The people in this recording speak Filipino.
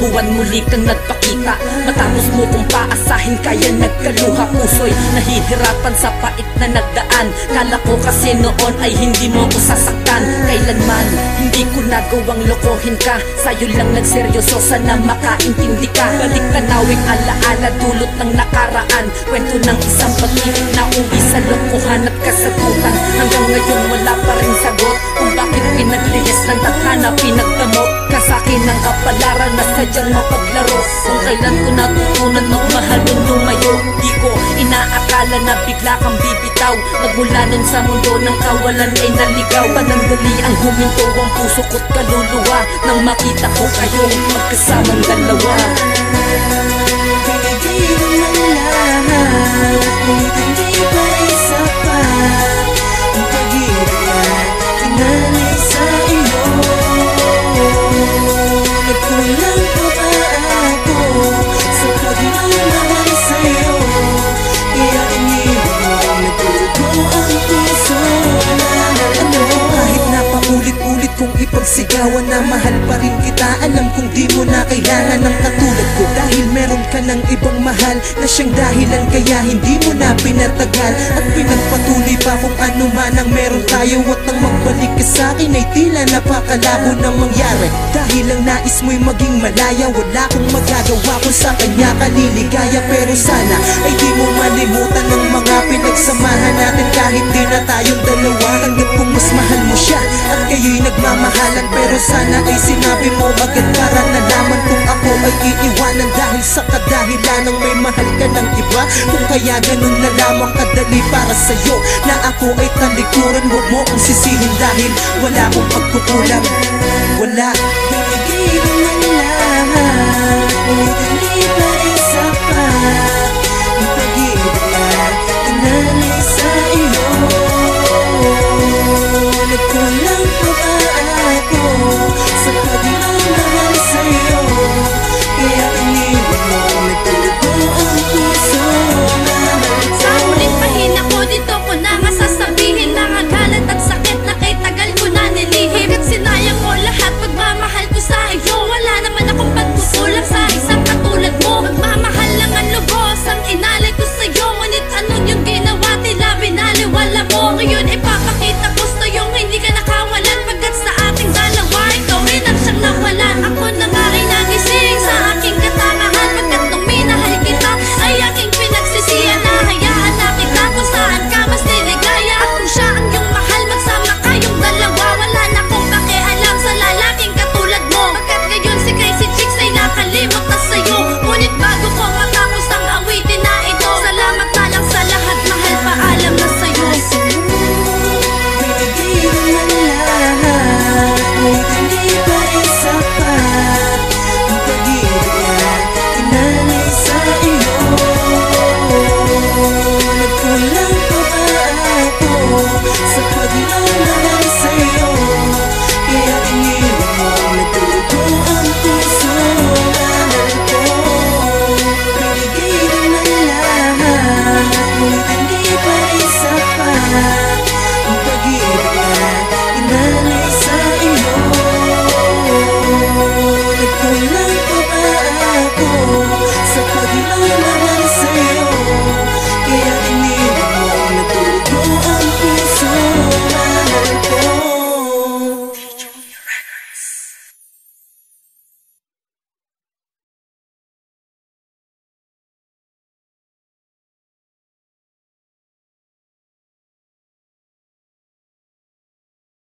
buwan muli kang nagpakita. Matapos mo kung paasahin kaya nagkaluha Puso'y nahihirapan sa pait na nagdaan. Kala ko kasi noon ay hindi mo ko sasaktan. Kailanman hindi ko nagawang lokohin ka. Sa'yo lang nagseryoso sana makaintindi ka. Balik tanawing alaala dulot ng nakaraan. Kwento ng isang pag-ibig na uwi sa lokohan at kasagutan. Hanggang ngayon wala pa rin sagot Kung bakit pinaglihis ng tadhana pinagdamot ka sa'kin ng kapalaran na sadyang mapaglaro. Kung kailan ko natutunan magmahal nung lumayo? Di ko inaakala na bigla kang bibitaw. Nagmula nun sa mundo ng kawalan ay naligaw. Panandali ang huminto ang puso ko't kaluluwa Nang makita ko kayong magkasamang dalawa. Pinigilan ng ipagsigawan na mahal pa rin kita. Alam kong di mo na kailangan ng katulad ko. Dahil meron ka ng ibang mahal Na siyang dahilan kaya hindi mo na pinatagal. At pinagpatuloy pa kung ano man ang meron tayo. At nang magbalik ka sa akin ay tila napakalabo na mangyari. Dahil ang nais mo'y maging malaya Wala kong magagawa kung sa kanya kaliligaya. Pero sana ay di mo malimutan ng mga pinagsamahan natin Kahit di na tayong dalawa. Tanggap kong mas mahal mo siya At kayo'y nagmamahalan. Pero sana ay sinabi mo agad para nalaman Kung ako ay iiwanan. Dahil sa kadahilan ng may mahal ka ng iba Kung kaya ganun na lamang kadali para sa'yo Na ako ay talikuran Huwag mo kong sisihin dahil wala akong pagkukulang. Wala. ng love.